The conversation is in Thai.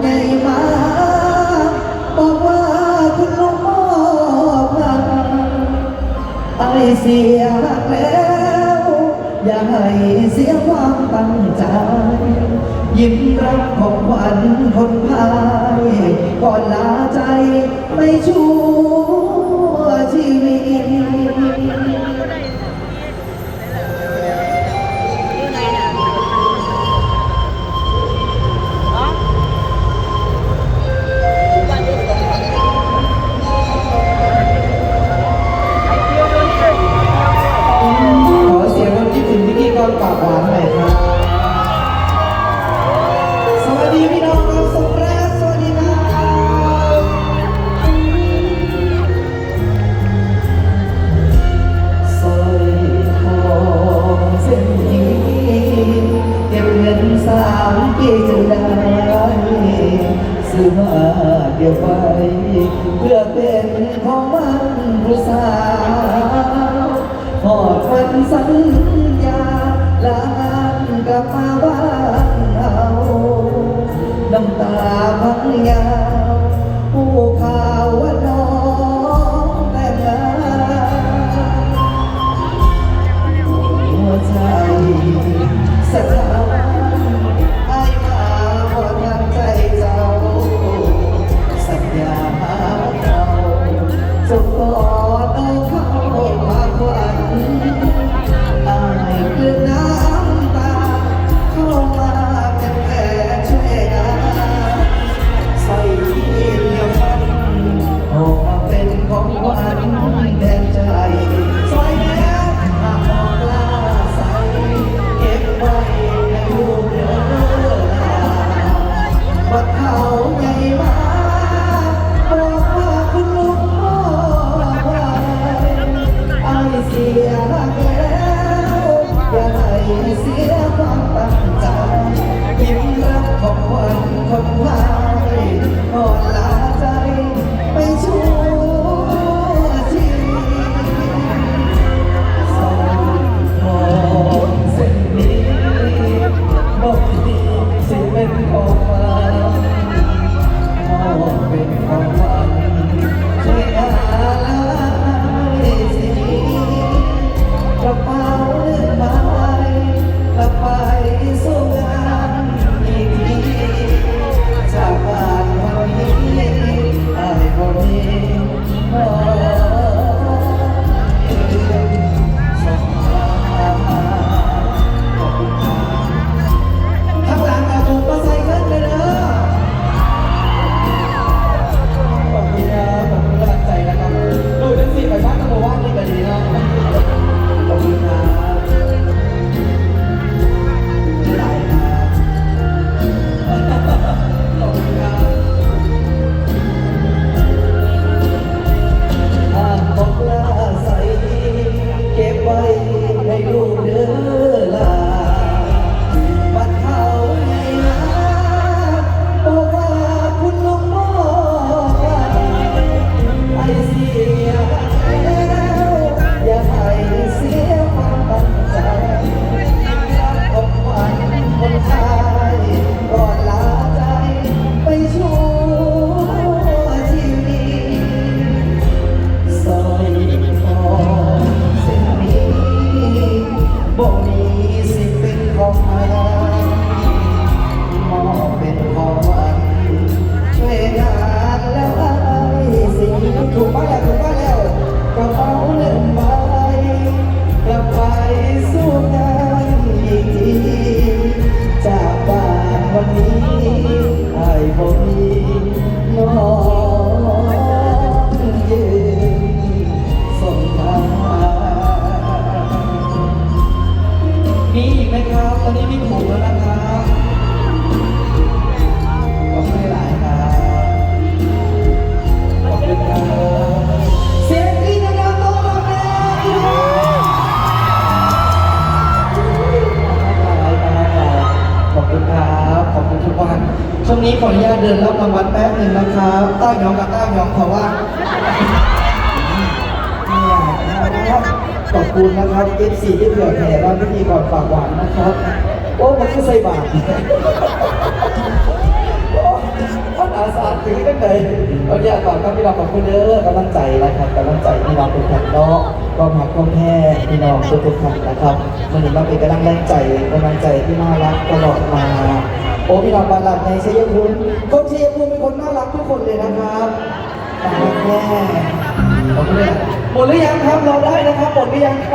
ไงาบอกว่าคุณลงมพันไอเสียแล้ว อย่าให้เสียความตั้งใจ ยิ้มรับของขวัคนพาก่อนลาใจไม่ชั่วชีวิต สามปีจะได้ซื้มาเก็บไว้เพื่อเป็นของมันผู้สา บ่มีสิเป็นของไผ ช่วงนี้ขออนุญาตเดินรับรางวัลแป๊บหนึ่งนะครับต้าหยองกับต้าหยองขอว่าขอบคุณนะครับ FC ที่เผื่อแผ่เราพิธีก่อนฝากหวานนะครับ โอ้มันคืใส่บาตรท่านอาสาถึงตั้งแต่วันนี้ก่อนก็พี่น้องขอบคุณเด้อกำลังใจนะครับกำลังใจพี่น้องทุกท่านเนาะก็หักก็แพ้พี่น้องทุกทุกท่านนะครับมันเห็นว่าเป็นกำลังแรงใจกำลังใจที่น่ารักตลอดมา โอ้พี่น้องบาลัดในชัยภูมิคนชัยภูมิเป็นคนน่ารักทุกคนเลยนะครับน่ารักแน่ผมเลยหมดหรือยังครับเราได้นะครับหมดหรือยังครับ